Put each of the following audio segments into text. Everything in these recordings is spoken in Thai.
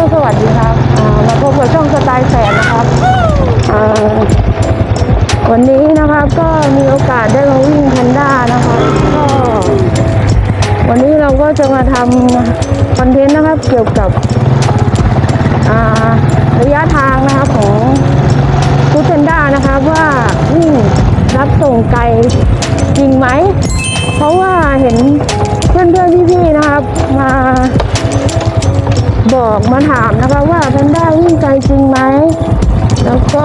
ก็สวัสดีครับมาพบกับช่องสไตล์แสนนะครับ วันนี้นะครับก็มีโอกาสได้มาวิ่งแพนด้านะครับก็วันนี้เราก็จะมาทำคอนเทนต์นะครับเกี่ยวกับระยะทางนะครับของฟูดแพนด้านะครับว่าวิ่งรับส่งไกลจริงไหม เพราะว่าเห็นเพื่อนๆพี่ๆนะครับมา บอกมาถามนะคะว่าแพนด้าวิ่งไกลจริงไหม แล้วก็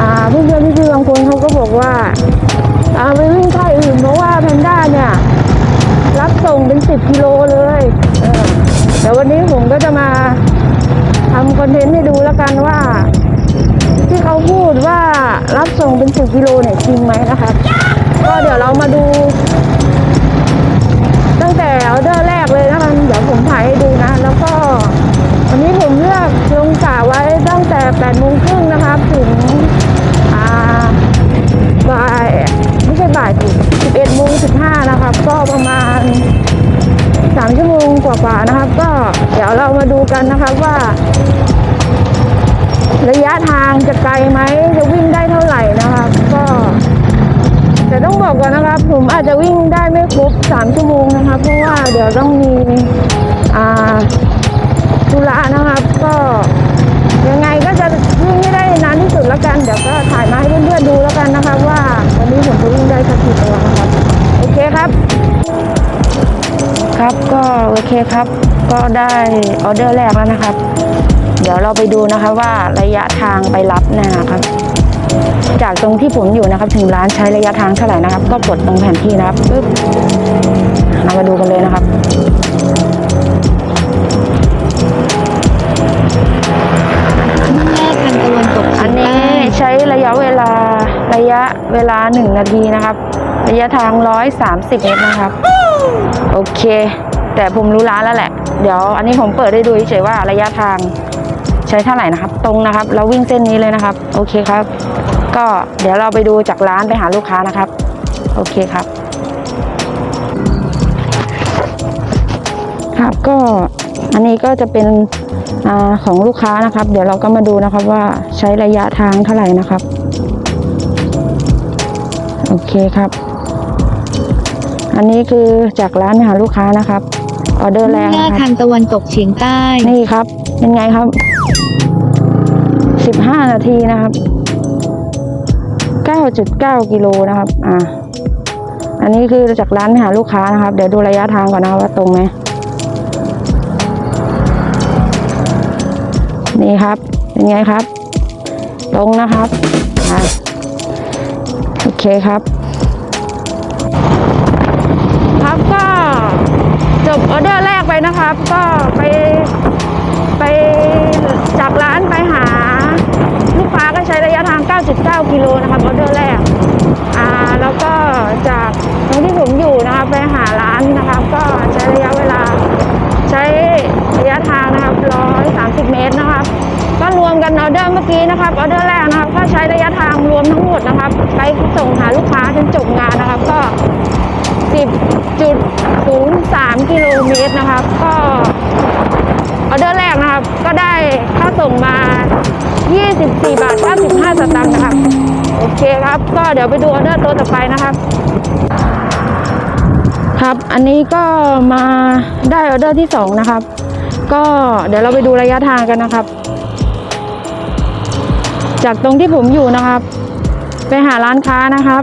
อ่าเพื่อนๆพี่ๆบางคนเขาก็บอกว่าไปวิ่งค่ายอื่นเพราะว่าแพนด้าเนี่ยรับส่งเป็นสิบกิโลเลยเออเดี๋ยววันนี้ผมก็จะมาทำคอนเทนต์ให้ดูแล้วกันว่า ที่เขาพูดว่ารับส่งเป็นสิบกิโลเนี่ยจริงไหมนะคะ ก็เดี๋ยวเรามาดู ตั้งแต่ออเดอร์แรก ผมถ่ายให้ดูนะ แล้วก็วันนี้ผมเลือกลงกะไว้ตั้งแต่8โมงครึ่งนะครับ ถึงบ่ายไม่ใช่บ่ายถึง11โมง15นะครับ ก็ประมาณ 3 ชั่วโมงกว่าๆนะครับ ก็เดี๋ยวเรามาดูกันนะครับว่า ระยะทางจะไกลไหมจะวิ่งได้เท่าไหร่นะครับ ก็แต่ต้องบอกก่อนนะครับ ผมอาจจะวิ่งได้ไม่ครบ3ชั่วโมงนะครับเพราะว่าเดี๋ยวต้องมี ธุระนะครับก็ยังไงก็จะวิ่งให้ได้นานที่สุดแล้วกัน เดี๋ยวก็ถ่ายมาให้เพื่อนๆดูแล้วกันนะครับว่าวันนี้ผมจะวิ่งได้สักกี่ตัวนะครับโอเคครับ ครับก็โอเคครับ ก็ได้ออเดอร์แรกแล้วนะครับ เดี๋ยวเราไปดูนะคะว่าระยะทางไปรับนยนะครับจากตรงที่ผมอยู่นะครับ ถึงร้านใช้ระยะทางเท่าไหร่นะครับ ก็กดตรงแผนที่นะครับปึ๊บางร้อยสามสิบเมตรนะครับ โอเค แต่ผมรู้ร้านแล้วแหละ เดี๋ยวอันนี้ผมเปิดให้ดูเฉยว่าระยะทางใช้เท่าไหร่นะครับ ตรงนะครับ เราวิ่งเส้นนี้เลยนะครับ โอเคครับ ก็เดี๋ยวเราไปดูจากร้านไปหาลูกค้านะครับ โอเคครับ ครับก็อันนี้ก็จะเป็นอของลูกค้านะครับ เดี๋ยวเราก็มาดูนะครับว่าใช้ระยะทางเท่าไหร่นะครับ โอเคครับ อันนี้คือจากร้านไปหาลูกค้านะครับออเดอร์แรมุ่งกหน้านะคทารับงตะวันตกเฉียงใต้ นี่ครับ เป็นไงครับสิบห้านาทีนะครับเก้าจุดเก้ากิโลนะครับ อ่า อันนี้คือจากร้านไปหาลูกค้านะครับ เดี๋ยวดูระยะทางก่อนนะครับว่าตรงไหม นี่ครับ เป็นไงครับ ตรงนะครับ อ่า โอเคครับครับ จบออเดอร์แรกไปนะครับ ก็ไปไปจากร้านไปหา ลูกค้าก็ใช้ระยะทาง 9.9 กิโลนะครับออเดอร์แรกอ่าแล้วก็จากตรงที่ผมอยู่นะครับไปหาร้านนะครับก็ใช้ระยะเวลา ใช้ระยะทางนะครับ 130 เมตรนะครับ ก็รวมกันออเดอร์เมื่อกี้นะครับออเดอร์แรกนะครับก็ใช้ระยะทางรวมทั้งหมดนะครับ ไปส่งหาลูกค้าจนจบงานนะครับ ก็ 10.03 กิโลเมตรนะครับก็ออเดอร์แรกนะครับ ก็ได้ค่าส่งมา 24 บาท 95 สตางค์นะครับ โอเคครับ ก็เดี๋ยวไปดูออเดอร์ตัวต่อไปนะครับ ครับ อันนี้ก็มาได้ออเดอร์ที่ 2 นะครับ ก็เดี๋ยวเราไปดูระยะทางกันนะครับ จากตรงที่ผมอยู่นะครับ ไปหาร้านค้านะครับ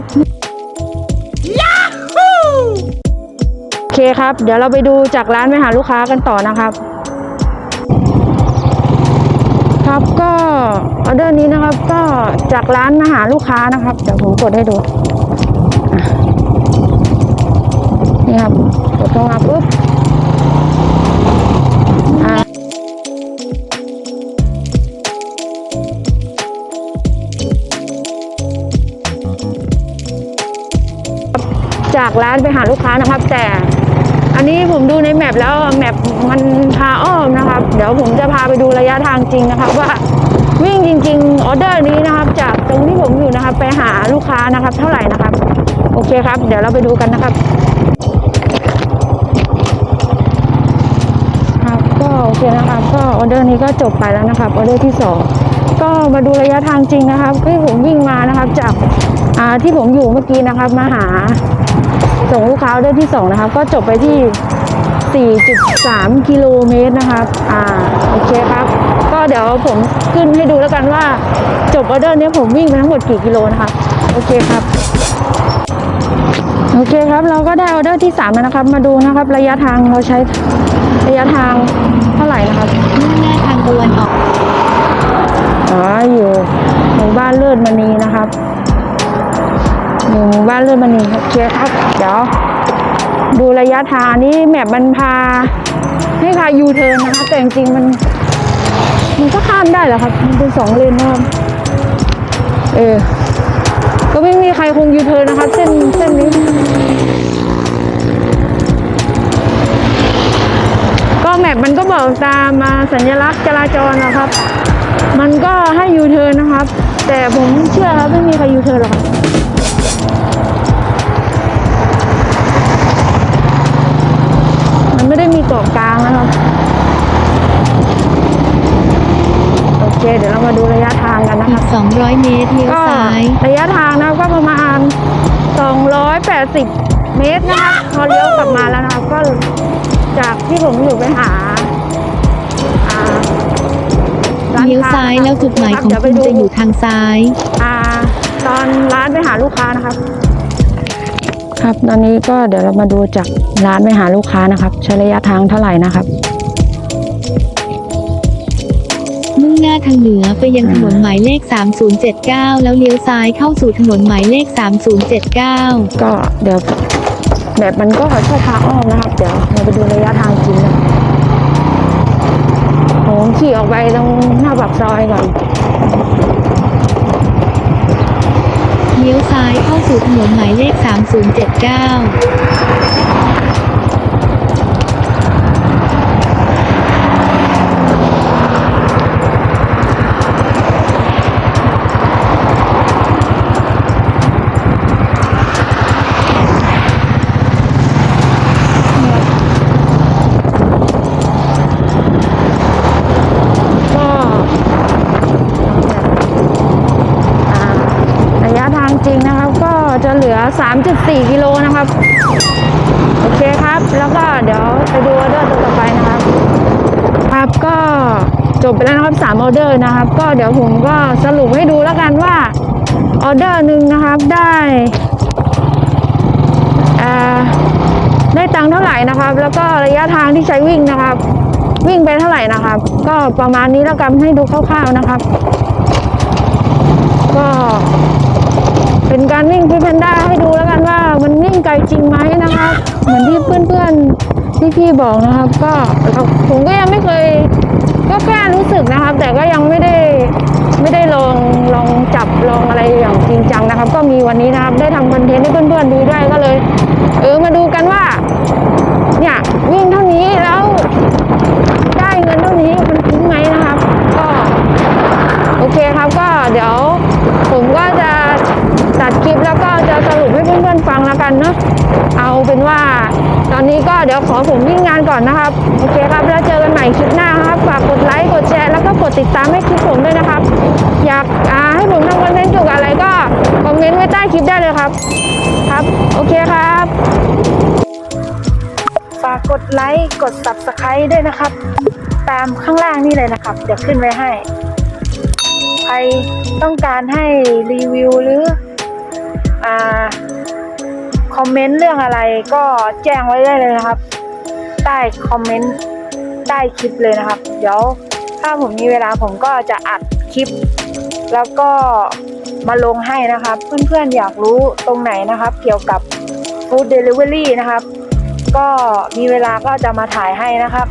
เคครับ เดี๋ยวเราไปดูจากร้านไปหาลูกค้ากันต่อนะครับ ครับก็ออเดอร์นี้นะครับ ก็จากร้านมาหาลูกค้านะครับเดี๋ยวผมกดให้ดูนี่ครับกดเข้ามาปุ๊บจากร้านไปหาลูกค้านะครับ แต่ อันนี้ผมดูในแมปแล้วแมปมันพาอ้อมนะครับ เดี๋ยวผมจะพาไปดูระยะทางจริงนะครับ ว่าวิ่งจริง ๆ ออเดอร์นี้นะครับ จากตรงที่ผมอยู่นะครับ ไปหาลูกค้านะครับ เท่าไหร่นะครับ โอเคครับ เดี๋ยวเราไปดูกันนะครับครับก็โอเคนะครับ ก็ออเดอร์นี้ก็จบไปแล้วนะครับออเดอร์ที่สองก็มาดูระยะทางจริงนะครับที่ผมวิ่งมานะครับ จากที่ผมอยู่เมื่อกี้นะครับมาหา ส่งลูกค้าออเดอร์ที่สองนะครับก็จบไปที่ 4.3 กิโลเมตรนะครับอ่าโอเคครับ ก็เดี๋ยวผมขึ้นให้ดูแล้วกันว่าจบออเดอร์เนี้ยผมวิ่งไปทั้งหมดกี่กิโลนะครับโอเคครับโอเคครับเราก็ได้ออเดอร์ที่3แล้วนะครับ มาดูนะครับ ระยะทางเราใช้ระยะทางเท่าไหร่นะครับมุ่งหน้าทางตะวันออกอ๋ออยู่หมู่บ้านเลิศมณีนะครับอยู่ หมู่บ้านเลิศมณีโอเคครับเดี๋ยวดูระยะทางนี้แมปมันพา ให้พายูเทิร์นนะคะ แต่จริงๆมัน มันก็ข้ามได้แหละครับ มันเป็นสองเลนนะครับเออ ก็ไม่มีใครคงยูเทิร์นนะครับเส้นเส้นนี้ ก็แมปมันก็บอกตามมาสัญลักษณ์จราจรนะครับ มันก็ให้ยูเทิร์นนะครับ แต่ผมเชื่อครับไม่มีใครยูเทิร์นหรอก เกาะกลางนะครับ โอเค เดี๋ยวเรามาดูระยะทางกันนะอีครับก200 เมตรเลี้ยวก็ซ้าย ระยะทางนะก็ประมาณ 280 เมตรนะครับพอเลี้ยวกลับมาแล้วนะครับ ก็จากที่ผมอยู่ไปหาอ่าร้นเลี้ยวค้ซ้ายแล้วจุดหมายของเดี๋วไปคุณดูจะอยู่ทางซ้าย อ่าตอนร้านไปหาลูกค้านะครับ ครับตอนนี้ก็เดี๋ยวเรามาดูจากร้านไปหาลูกค้านะครับ ใช้ระยะทางเท่าไหร่นะครับ มุ่งหน้าทางเหนือไปยังถนนหมายเลข 3079 แล้วเลี้ยวซ้ายเข้าสู่ถนนหมายเลข 3079 ก็เดี๋ยวแบบมันก็ชอบพาอ้อมนะครับ เดี๋ยวเราไปดูระยะทางจริงนะผมขี่ออกไปตรงหน้าปากซอยก่อน เลี้ยวซ้ายเข้าสู่ ถนนหมายเลข 3079 3.4 กิโลนะครับ โอเคครับ แล้วก็เดี๋ยวไปดูออเดอร์ตัวต่อไปนะครับ ครับก็จบไปแล้วนะครับ3ออเดอร์นะครับ ก็เดี๋ยวผมก็สรุปให้ดูแล้วกันว่าออเดอร์หนึ่งนะครับได้อ่าได้ตังค์เท่าไหร่นะครับ แล้วก็ระยะทางที่ใช้วิ่งนะครับ วิ่งไปเท่าไหร่นะครับ ก็ประมาณนี้แล้วกันให้ดูคร่าวๆนะครับ ก็ เป็นการวิ่งพี่แพนด้าให้ดูแล้วกันว่ามันวิ่งไกลจริงไหมนะครับ เหมือนที่เพื่อนๆพี่ๆบอกนะครับ ก็เราผมก็ยังไม่เคย ก็แค่รู้สึกนะครับ แต่ก็ยังไม่ได้ไม่ได้ลองลองจับลองอะไรอย่างจริงจังนะครับ ก็มีวันนี้นะครับ ได้ทำคอนเทนต์ให้เพื่อนๆดูด้วยก็เลย เออมาดูกันว่า เนี่ยวิ่งเท่านี้แล้วได้เงินเท่านี้มันคุ้มไหมนะครับ ก็โอเคครับก็เดี๋ยว อนนี้ก็เดี๋ยวขอผมวิ่งงานก่อนนะครับ โอเคครับ แล้วเจอกันใหม่คลิปหน้าครับ ฝากกดไลค์ กดแชร์ แล้วก็กดติดตามให้คลิปผมด้วยนะครับ อยากให้ผมทำคอนเทนต์เกี่ยวกับอะไรก็คอมเมนต์ไว้ใต้คลิปได้เลยครับ ครับ โอเคครับ ฝากกดไลค์ กด subscribe ด้วยนะครับ ตามข้างล่างนี่เลยนะครับ เดี๋ยวขึ้นไว้ให้ ใครต้องการให้รีวิวหรือ อ่า คอมเมนต์เรื่องอะไรก็แจ้งไว้ได้เลยนะครับ ใต้คอมเมนต์ใต้คลิปเลยนะครับ เดี๋ยวถ้าผมมีเวลาผมก็จะอัดคลิป แล้วก็มาลงให้นะครับ เพื่อนๆอยากรู้ตรงไหนนะครับ เกี่ยวกับฟู้ดเดลิเวอรี่นะครับ ก็มีเวลาก็จะมาถ่ายให้นะครับ